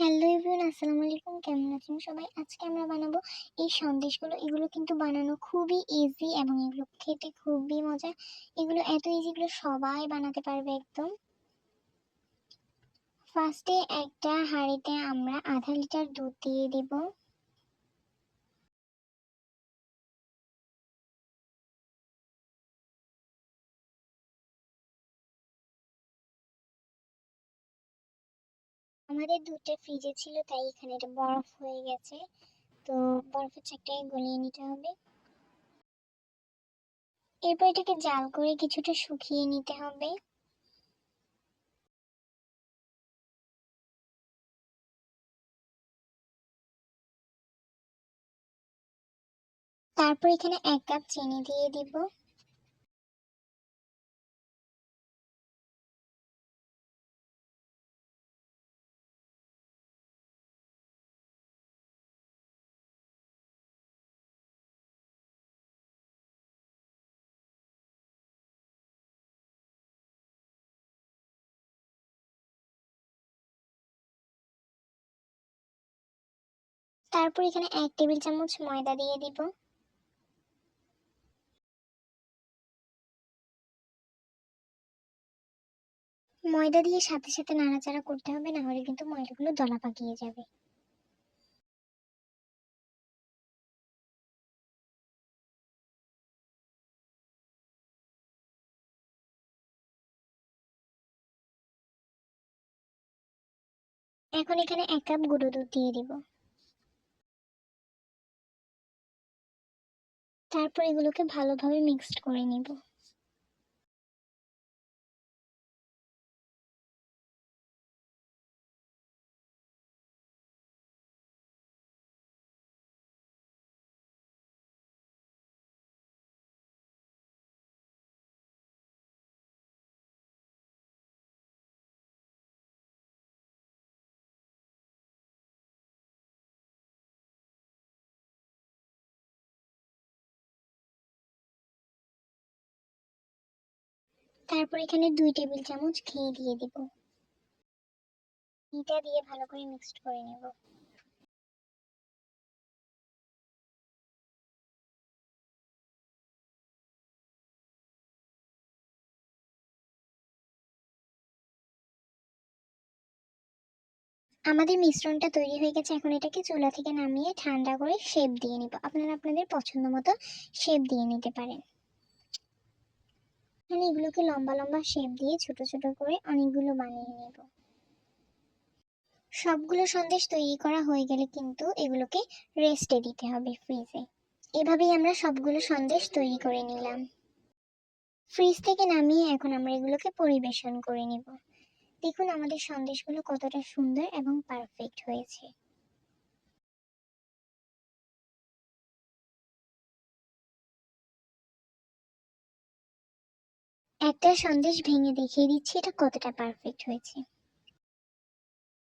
Hello everyone আসসালামু আলাইকুম। কেমন আছেন সবাই? আজকে আমরা বানাবো এই সন্দেশগুলো। এগুলো কিন্তু বানানো খুবই ইজি এবং এগুলো খেতে খুবই মজা। এগুলো এত ইজি এগুলো সবাই বানাতে পারবে একদম। ফার্স্টে একটা হাঁড়িতে আমরা আধা লিটার দুধ দিয়ে দিব। আমাদের দুধটা ফ্রিজে ছিল, তাই এখানে এটা বরফ হয়ে গেছে। তো বরফের চাকটাকে গলিয়ে নিতে হবে। এরপর এটাকে জাল করে কিছুটা শুকিয়ে নিতে হবে। তারপর এখানে এক কাপ চিনি দিয়ে দিব। তারপর এখানে এক টেবিল চামচ ময়দা দিয়ে দিব। ময়দা দিয়ে সাথে সাথে নাড়াচাড়া করতে হবে, না হলে কিন্তু ময়দাগুলো দলা পাকিয়ে যাবে। এখন এখানে এক কাপ গুঁড়ো দুধ দিয়ে দিব। তারপর এগুলোকে ভালোভাবে মিক্সড করে নিব। তারপর এখানে দুই টেবিল চামচ ঘি দিয়ে দিব। ঘিটা দিয়ে ভালো করে মিক্সড করে নেব। আমাদের মিশ্রণটা তৈরি হয়ে গেছে, এখন এটাকে চুলা থেকে নামিয়ে ঠান্ডা করে শেপ দিয়ে নিব। আপনারা আপনাদের পছন্দ মতো শেপ দিয়ে নিতে পারেন। এখানে এগুলোকে লম্বা লম্বা শেপ দিয়ে ছোট ছোট করে অনেকগুলো বানিয়ে নেব। সবগুলো সন্দেশ তৈরি করা হয়ে গেলে কিন্তু এগুলোকে রেস্টে দিতে হবে ফ্রিজে এভাবেই আমরা সবগুলো সন্দেশ তৈরি করে নিলাম। ফ্রিজ থেকে নামিয়ে এখন আমরা এগুলোকে পরিবেশন করে নিব। দেখুন আমাদের সন্দেশগুলো কতটা সুন্দর এবং পারফেক্ট হয়েছে। একটা সন্দেশ ভেঙে দেখিয়ে দিচ্ছি এটা কতটা পারফেক্ট হয়েছে।